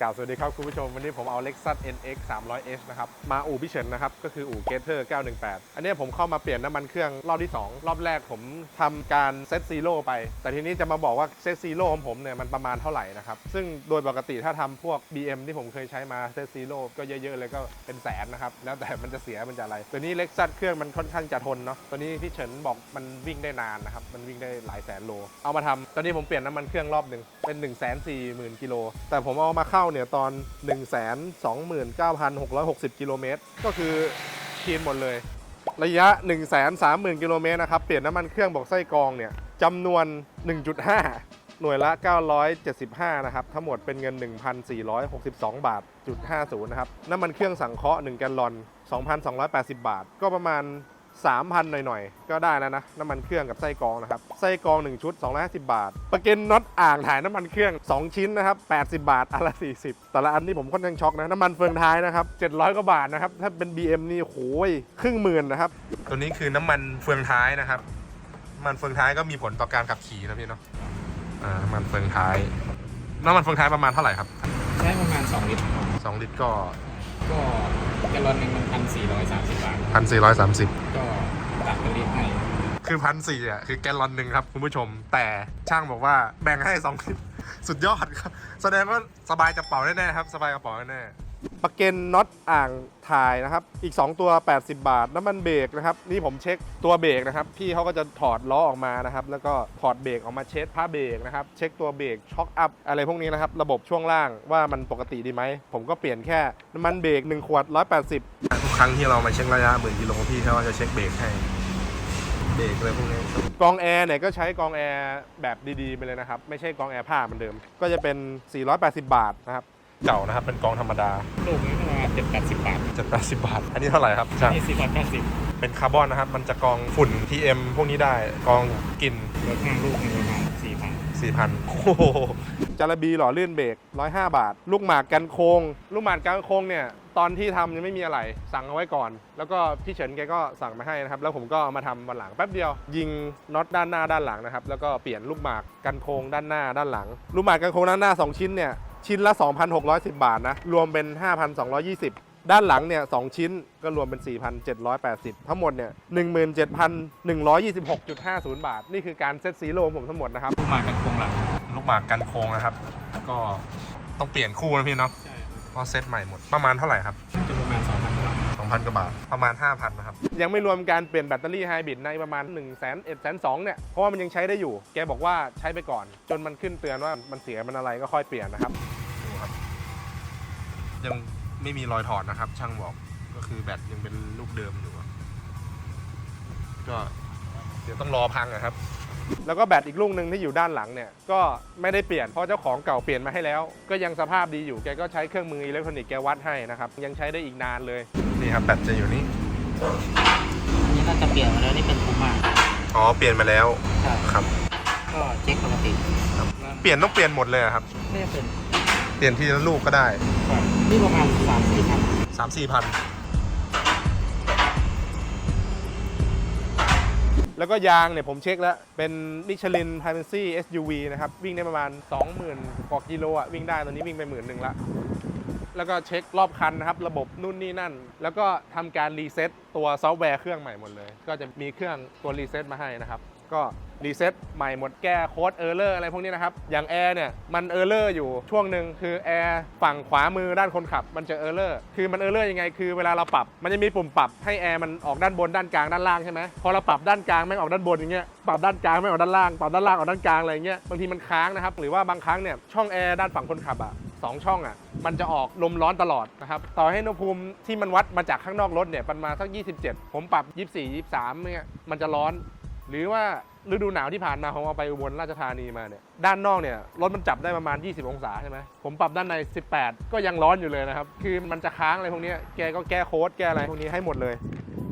กล่าวสวัสดีครับคุณผู้ชม วันนี้ผมเอา Lexus NX 300h นะครับ มาอู่พี่เฉินนะครับ ก็คืออู่ Gator 918 อันนี้ผมเข้ามาเปลี่ยนน้ำมันเครื่องรอบที่ 2 รอบแรกผมทำการเซตซีโร่ไป แต่ทีนี้จะมาบอกว่าเซตซีโร่ของผมเนี่ยมันประมาณเท่าไหร่นะครับ ซึ่งโดยปกติถ้าทำพวก BM ที่ผมเคยใช้มาเซตซีโร่ก็เยอะๆเลยก็เป็นแสนนะครับ แล้วแต่มันจะเสียมันจะอะไร ตัวนี้ Lexus เครื่องมันค่อนข้างจะทนเนาะ ตัวนี้พี่เฉินบอกมันวิ่งได้นานนะครับ มันวิ่งได้หลายแสนโล เอามาทำตอนนี้ผมเปลี่ยนน้ำมันเครื่องรอบหนึ่งเป็น 1 4 0 0 0 0กิโลแต่ผมเอามาเข้าเนี่ยตอน 1 2 9 6 6 0 กิโลเมตรก็คือคีนหมดเลย ระยะ 1 3 0 0 0 0 กิโลเมตรนะครับ เปลี่ยนน้ำมันเครื่องบอกไส้กรองเนี่ยจำนวน 1.5 หน่วยละ 975 นะครับ ทั้งหมดเป็นเงิน 1,462 บาทจุด50 นะครับ น้ำมันเครื่องสังเคราะห์ 1 แกลลอน 2,280 บาท ก็ประมาณ 3,000 หน่อยๆ ก็ได้แล้วนะ น้ำมันเครื่องกับไส้กรองนะครับ ไส้กรอง 1 ชุด 250 บาท ประเก็นน็อตอ่างถ่ายน้ำมันเครื่อง 2 ชิ้นนะครับ 80 บาทอันละ 40 แต่ละอันนี่ผมค่อนข้างช็อกนะ น้ำมันเฟืองท้ายนะครับ 700 กว่าบาทนะครับ ถ้าเป็น BM นี่โหยครึ่งหมื่นนะครับ ตัวนี้คือน้ำมันเฟืองท้ายนะครับน้ำมันเฟืองท้ายก็มีผลต่อการขับขี่นะพี่เนาะอ่าน้ำมันเฟืองท้าย น้ำมันเฟืองท้ายประมาณเท่าไหร่ครับ ใช้ประมาณ 2 ลิตร2 ลิตรก็ก็ แกลลอนหนึ่งมันพันสี่ร้อยสามสิบบาท1,430ก็ตัดเป็นลิตรให้คือพันสี่อะคือแกลลอนหนึ่งครับคุณผู้ชม แต่ช่างบอกว่าแบ่งให้สองลิตรสุดยอดครับ แสดงว่าสบายกระเป๋าแน่ๆครับ สบายกระเป๋าแน่ๆ ประเก็นน็อตอ่างถ่ายนะครับ อีก 2 ตัว 80 บาท น้ำมันเบรกนะครับ นี่ผมเช็คตัวเบรกนะครับ พี่เขาก็จะถอดล้อออกมานะครับ แล้วก็ถอดเบรกออกมาเช็ดผ้าเบรกนะครับ เช็คตัวเบรกช็อคอัพอะไรพวกนี้นะครับ ระบบช่วงล่างว่ามันปกติดีไหม ผมก็เปลี่ยนแค่น้ำมันเบรก1ขวด 180 ทุกครั้งที่เรามาเช็คระยะหมื่นกิโลพี่เขาจะเช็คเบรกให้เบรกอะไรพวกนี้กรองแอร์เนี่ยก็ใช้กรองแอร์แบบดีๆไปเลยนะครับ ไม่ใช่กรองแอร์ผ้าเหมือนเดิม ก็จะเป็น 480 บาทนะครับ เก่านะครับ เป็นกรองธรรมดา ลูกนี้ประมาณเจ็ดแปดสิบบาท780บาท อันนี้เท่าไหร่ครับใช่นี่สี่ร้อยแปดสิบเป็นคาร์บอนนะครับ มันจะกรองฝุ่น PM พวกนี้ได้กรองกลิ่นรถห้างลูกนี่ประมาณสี่พัน4,000โอ้โหจาระบีหล่อลื่นเบรก105 บาท ลูกหมากกันโค้งลูกหมากกันโค้งเนี่ยตอนที่ทำยังไม่มีอะไร สั่งเอาไว้ก่อน แล้วก็พี่เฉินแกก็สั่งมาให้นะครับ แล้วผมก็เอามาทำวันหลังแป๊บเดียว ยิงน็อตด้านหน้าด้านหลังนะครับ แล้วก็เปลี่ยนลูกหมากกันโค้งด้านหน้าด้านหลัง ลูกหมากกันโค้งด้านหน้า 2 ชิ้นเนี่ย ชิ้นละ 2,610 บาทนะ รวมเป็น 5,220 ด้านหลังเนี่ยสองชิ้นก็รวมเป็น 4,780 ทั้งหมดเนี่ย17,126.50 บาท นี่คือการเซ็ตซีโร่ของผมทั้งหมดนะครับ ลูกหมากกันโครงหลัง ลูกหมากกันโค้งนะครับ ก็ต้องเปลี่ยนคู่นะพี่เนาะเพราะเซตใหม่หมดประมาณเท่าไหร่ครับ 3,000 กว่าบาท ประมาณ 5,000 นะครับ ยังไม่รวมการเปลี่ยนแบตเตอรี่ไฮบริดในประมาณ 1 0 0 0 0 0 1 0 0 0เนี่ย เพราะว่ามันยังใช้ได้อยู่ แกบอกว่าใช้ไปก่อน จนมันขึ้นเตือนว่ามันเสียมันอะไรก็ค่อยเปลี่ยนนะครับ ดูครับ ยังไม่มีรอยถอดนะครับ ช่างบอก ก็คือแบตยังเป็นลูกเดิมอยู่ก็เดี๋ยวต้องรอพังนะครับ แล้วก็แบตอีกลูกหนึ่งที่อยู่ด้านหลังเนี่ย ก็ไม่ได้เปลี่ยนเพราะเจ้าของเก่าเปลี่ยนมาให้แล้ว ก็ยังสภาพดีอยู่แกก็ใช้เครื่องมืออิเล็กทรอนิกส์แกวัดให้นะครับ ยังใช้ได้อีกนานเลย นี่ครับแบตจะอยู่นี่อันนี้น่าจะเปลี่ยนมาแล้วนี่เป็นคูมาอ๋อเปลี่ยนมาแล้วใช่ครับ ก็เช็คปกติเปลี่ยนต้องเปลี่ยนหมดเลยอะครับ ไม่ได้เป็นเปลี่ยนทีละลูกก็ได้นี่ประมาณสามสี่พันสามสี่พันแล้วก็ยางเนี่ยผมเช็คแล้ว เป็นมิชลินไ i เ e ซี่ SUV นะครับ วิ่งได้ประมาณ 20,000กว่ากิโลอะ วิ่งได้ตอนนี้วิ่งไปหมื่นหนึ่งละ แล้วก็เช็ครอบคันนะครับ ระบบนู่นนี่นั่น แล้วก็ทำการรีเซ็ตตัวซอฟต์แวร์เครื่องใหม่หมดเลย ก็จะมีเครื่องตัวรีเซ็ตมาให้นะครับก็รีเซ็ตใหม่หมดแก้โค้ดเออร์เลอร์อะไรพวกนี้นะครับ อย่างแอร์เนี่ยมันเออร์เลอร์อยู่ช่วงหนึ่งคือแอร์ฝั่งขวามือด้านคนขับ มันจะเออร์เลอร์คือมันเออร์เลอร์ยังไงคือเวลาเราปรับ มันจะมีปุ่มปรับให้แอร์มันออกด้านบนด้านกลางด้านล่างใช่ไหมพอเราปรับด้านกลางไม่ออกด้านบนอย่างเงี้ยปรับด้านกลางไม่ออกด้านล่างปรับด้านล่างออกด้านกลางอะไรเงี้ยบางทีมันค้างนะครับหรือว่าบางครั้งเนี่ยช่องแอร์ด้านฝั่งคนขับอะ สองช่องอะมันจะออกลมร้อนตลอดนะครับต่อให้อุณหภูมิที่มันวัดมาจากข้างนอกรถเนี่ยประมาสัก 27 ผมปรับ 24 23เนี่ยมันจะร้อน หรือว่าฤดูหนาวที่ผ่านมาผมเอาไปอุบลราชธานีมาเนี่ยด้านนอกเนี่ยรถมันจับได้ประมาณ 20 องศาใช่ไหมผมปรับด้านใน 18 ก็ยังร้อนอยู่เลยนะครับ คือมันจะค้างอะไรพวกนี้แกก็แก้โค้ดแก้อะไรพวกนี้ให้หมดเลย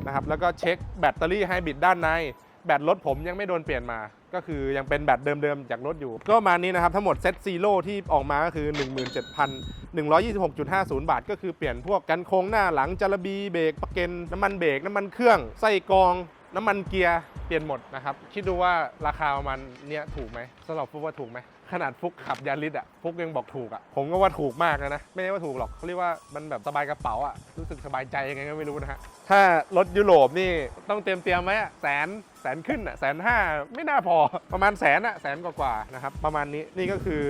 นะครับแล้วก็เช็คแบตเตอรี่ไฮบริดด้านใน แบตรถผมยังไม่โดนเปลี่ยนมา ก็คือยังเป็นแบตเดิมๆ จากรถอยู่ ก็มานี้นะครับ ทั้งหมดเซ็ตซีโร่ที่ออกมาก็คือ 17,126.50 บาท ก็คือเปลี่ยนพวกกันโค้งหน้าหลังจาระบีเบรกประเก็นน้ำมันเบรกน้ำมันเครื่องไส้กรองน้ำมันเกียร์เปลี่ยนหมดนะครับ คิดดูว่าราคาประมาณเนี้ยถูกไหมสำหรับฟูว่าถูกไหมขนาดฟุกขับยาริสอะฟุกยังบอกถูกอะผมก็ว่าถูกมากนะนะไม่ใช่ว่าถูกหรอกเขาเรียกว่ามันแบบสบายกระเป๋าอะรู้สึกสบายใจยังไงก็ไม่รู้นะฮะถ้ารถยุโรปนี่ต้องเตรียมเตรียมไว้อะแสน แสนขึ้นอะแสนห้าไม่น่าพอประมาณแสนอะแสนกว่าๆนะครับประมาณนี้นี่ก็คือ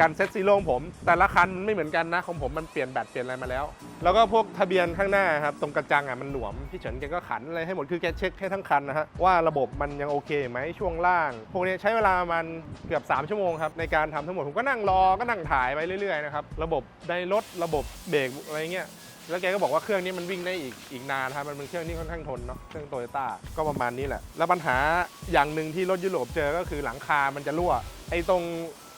การเซ็ตซีโร่ของผม แต่ละคันมันไม่เหมือนกันนะของผมมันเปลี่ยนแบตเปลี่ยนอะไรมาแล้ว แล้วก็พวกทะเบียนข้างหน้าครับตรงกระจังอะมันหลวมพี่เฉินแกก็ขันอะไรให้หมดคือแกเช็คให้ทั้งคันนะฮะว่าระบบมันยังโอเคไหมช่วงล่าง พวกนี้ใช้เวลามันเกือบ 3 ชั่วโมงครับในการทำทั้งหมดผมก็นั่งรอก็นั่งถ่ายไปเรื่อยๆนะครับระบบไดรถระบบเบรกอะไรเงี้ย แล้วแกก็บอกว่าเครื่องนี้มันวิ่งได้อีกอีกนานครับมันเป็นเครื่องที่ค่อนข้างทนเนาะเครื่องโตโยต้าก็ประมาณนี้แหละ แล้วปัญหาอย่างหนึ่งที่รถยุโรปเจอก็คือหลังคา มันจะรั่ว ไอ้ตรง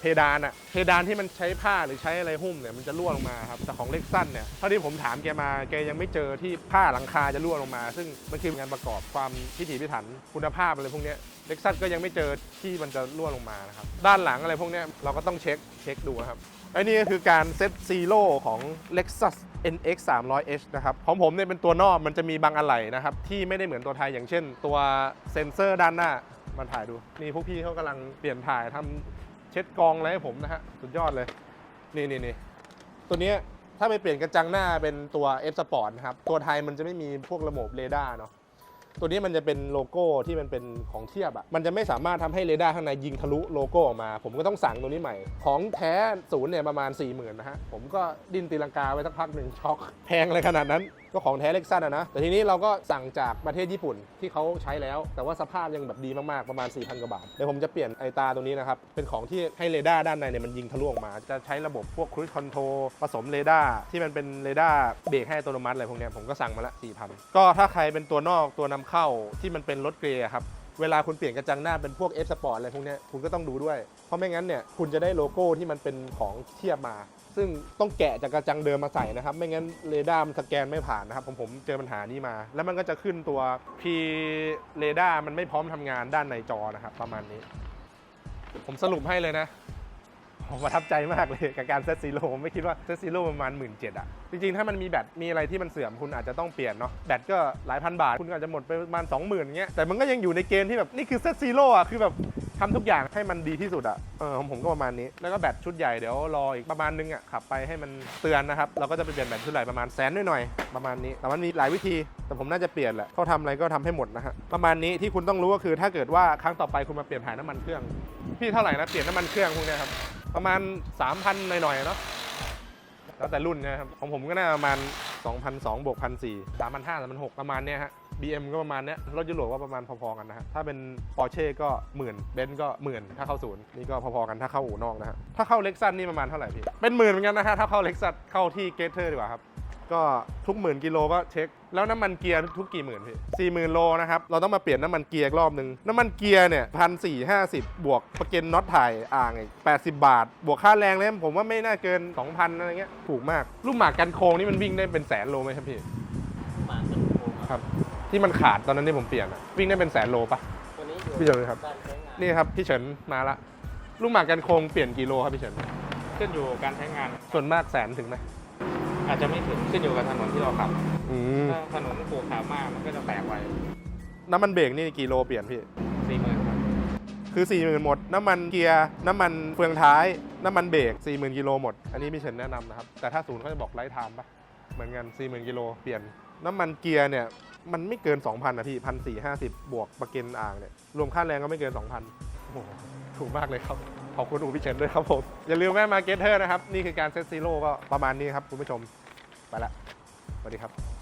เพดานอะเพดานที่มันใช้ผ้าหรือใช้อะไรหุ้มเนี่ยมันจะรั่วลงมาครับแต่ของเล็กซันเนี่ยเท่าที่ผมถามแกมาแกยังไม่เจอที่ผ้าหลังคาจะรั่วลงมา ซึ่งมันคืองานประกอบความพิถีพิถันคุณภาพอะไรพวกเนี้เล็กซันก็ยังไม่เจอที่มันจะรั่วลงมานะครับด้านหลังอะไรพวกเนี้ยเราก็ต้องเช็คเช็คดูนะครับไอ้นี่ก็คือการเซตซีโร่ของ Lexus NX 300H นะครับของผมเนี่ยเป็นตัวนอกมันจะมีบางอะไหล่นะครับที่ไม่ได้เหมือนตัวไทยอย่างเช่น ตัวเซ็นเซอร์ด้านหน้ามาถ่ายดูนี่พวกพี่เขากำลังเปลี่ยนถ่ายทำเช็ดกองอะไรให้ผมนะฮะสุดยอดเลยนี่นี่นี่ตัวนี้ถ้าไปเปลี่ยนกระจังหน้าเป็นตัว F Sport นะครับตัวไทยมันจะไม่มีพวกระบบเรดาร์เนาะ ตัวนี้มันจะเป็นโลโก้ที่มันเป็นของเทียบอะมันจะไม่สามารถทำให้เรดาร์ข้างในยิงทะลุโลโก้ออกมา ผมก็ต้องสั่งตัวนี้ใหม่ ของแท้ศูนย์เนี่ยประมาณ4ี่หมื่นะฮะ ผมก็ดิ้นตีลังกาไว้สักพักหนึ่งช็อกแพงเลยขนาดนั้นก็ของแท้เล็กซัสอะนะ แต่ทีนี้เราก็สั่งจากประเทศญี่ปุ่นที่เขาใช้แล้ว แต่ว่าสภาพยังแบบดีมาก ๆ ประมาณ 4,000 กว่าบาท เดี๋ยวผมจะเปลี่ยนไอตาตรงนี้นะครับ เป็นของที่ให้เรดาร์ด้านในเนี่ยมันยิงทะลุออกมา จะใช้ระบบพวกครู i คอนโทรผสมเรดาร์ที่มันเป็นเรดาร์เบรกให้อัตโนมัติอะไรพวกเนี้ยผมก็สั่งมาละ 4,000 ก็ถ้าใครเป็นตัวนอกตัวนำเข้าที่มันเป็นรถเกรย์ครับเวลาคุณเปลี่ยนกระจังหน้าเป็นพวก F Sport อะไรพวกเนี้ยคุณก็ต้องดูด้วย เพราะไม่งั้นเนี่ยคุณจะได้โลโก้ที่มันเป็นของเทียบมา ซึ่งต้องแกะจากกระจังเดิมมาใส่นะครับ ไม่งั้นเรดาร์มันสแกนไม่ผ่านนะครับผมผมเจอปัญหานี้มา แล้วมันก็จะขึ้นตัว P เรดาร์มันไม่พร้อมทำงานด้านในจอนะครับ ประมาณนี้ ผมสรุปให้เลยนะผมประทับใจมากเลยกับการเซตซีโร่ผมไม่คิดว่าเซตซีโร่ประมาณหมื่นเจ็ดอะจริงๆ ถ้ามันมีแบตมีอะไรที่มันเสื่อมคุณอาจจะต้องเปลี่ยนเนาะแบตก็หลายพันบาท คุณอาจจะหมดไปประมาณ20,000อย่างเงี้ยแต่มันก็ยังอยู่ในเกณฑ์ที่แบบ นี่คือเซตซีโร่อะ คือแบบ ทำทุกอย่างให้มันดีที่สุดอะเออของผมก็ประมาณนี้ แล้วก็แบตชุดใหญ่เดี๋ยวรออีกประมาณนึงอะขับไปให้มันเตือนนะครับ เราก็จะไปเปลี่ยนแบตชุดใหญ่ประมาณแสนหน่อยๆประมาณนี้ แต่มันมีหลายวิธี แต่ผมน่าจะเปลี่ยนแหละเขาทำอะไรก็ทำให้หมดนะฮะ ประมาณนี้ที่คุณต้องรู้ก็คือ ถ้าเกิดว่าครั้งต่อไปคุณมาเปลี่ยนถ่ายน้ำมันเครื่อง พี่เท่าไหร่นะเปลี่ยนน้ำมันเครื่องพวกเนี้ยครับ ประมาณ3,000หน่อยๆเนาะ แล้วแต่รุ่นนะครับ ของผมก็น่าประมาณ 2,002บวก1,004 3,500 3,600 ประมาณเนี้ยฮะ BM ก็ประมาณเนี้ยรถยุโรปก็ประมาณพอๆกันนะฮะ ถ้าเป็น Porsche ก็หมื่นเบนซ์ก็หมื่นถ้าเข้าศูนย์นี่ก็พอๆกันถ้าเข้าอู่นอกนะฮะ ถ้าเข้าเล็กซัสนี่ประมาณเท่าไหร่พี่ เป็นหมื่นเหมือนกันนะฮะถ้าเข้าเล็กซัสเข้าที่เกเทอร์ดีกว่าครับ ก็ทุกหมื่นกิโลก็เช็ค แล้วน้ำมันเกียร์ทุกกี่หมื่นพี่สี่หมื่นโลนะครับ เราต้องมาเปลี่ยนน้ำมันเกียร์อีกรอบนึงน้ำมันเกียร์เนี่ยพันสี่ห้าสิบบวกประกันน็อตถ่ายอ่างอีกแปดสิบบาท บวกค่าแรงเลยผมว่าไม่น่าเกิน2,000อะไรเงี้ยถูกมากลูกหมากกันโค้งนี่มันวิ่งได้เป็นแสนโลไหมครับพี่มาเป็นโครงครับ ที่มันขาดตอนนั้นที่ผมเปลี่ยนอะวิ่งได้เป็นแสนโลปะ ตัวนี้อยู่พี่เฉินครับ การใช้งานนี่ครับพี่เฉินมาละลูกหมากกันโค้งเปลี่ยนกี่โลครับพี่เฉินขึ้นอยู่กับการใช้งานส่วนมากแสนถึงไหม อาจจะไม่ถึงขึ้นอยู่กับถนนที่เราขับอืมถ้าถนนขรุขระมากมันก็จะแตกไวน้ำมันเบรกนี่กี่โลเปลี่ยนพี่ สี่หมื่นครับคือ 4 0,000 หมด น้ำมันเกียร์ น้ำมันเฟืองท้าย น้ำมันเบรก40,000กิโลหมด อันนี้พี่เฉินแนะนำนะครับ แต่ถ้าศูนย์เขาจะบอกไลท์ไทม์ปะเหมือนกัน40,000กิโลเปลี่ยน น้ำมันเกียร์เนี่ย มันไม่เกิน 2,000นะพี่พันสี่ห้าสิบบวกประกันอ่างเนี่ย รวมค่าแรงก็ไม่เกิน 2,000โอ้โหถูกมากเลยครับ ขอบคุณอูพี่เฉินด้วยครับผม อย่าลืมแม่มาเก็ตเทอร์นะครับ นี่คือการเซตซีโร่ก็ประมาณนี้ครับคุณผู้ชม ไปละสวัสดีครับ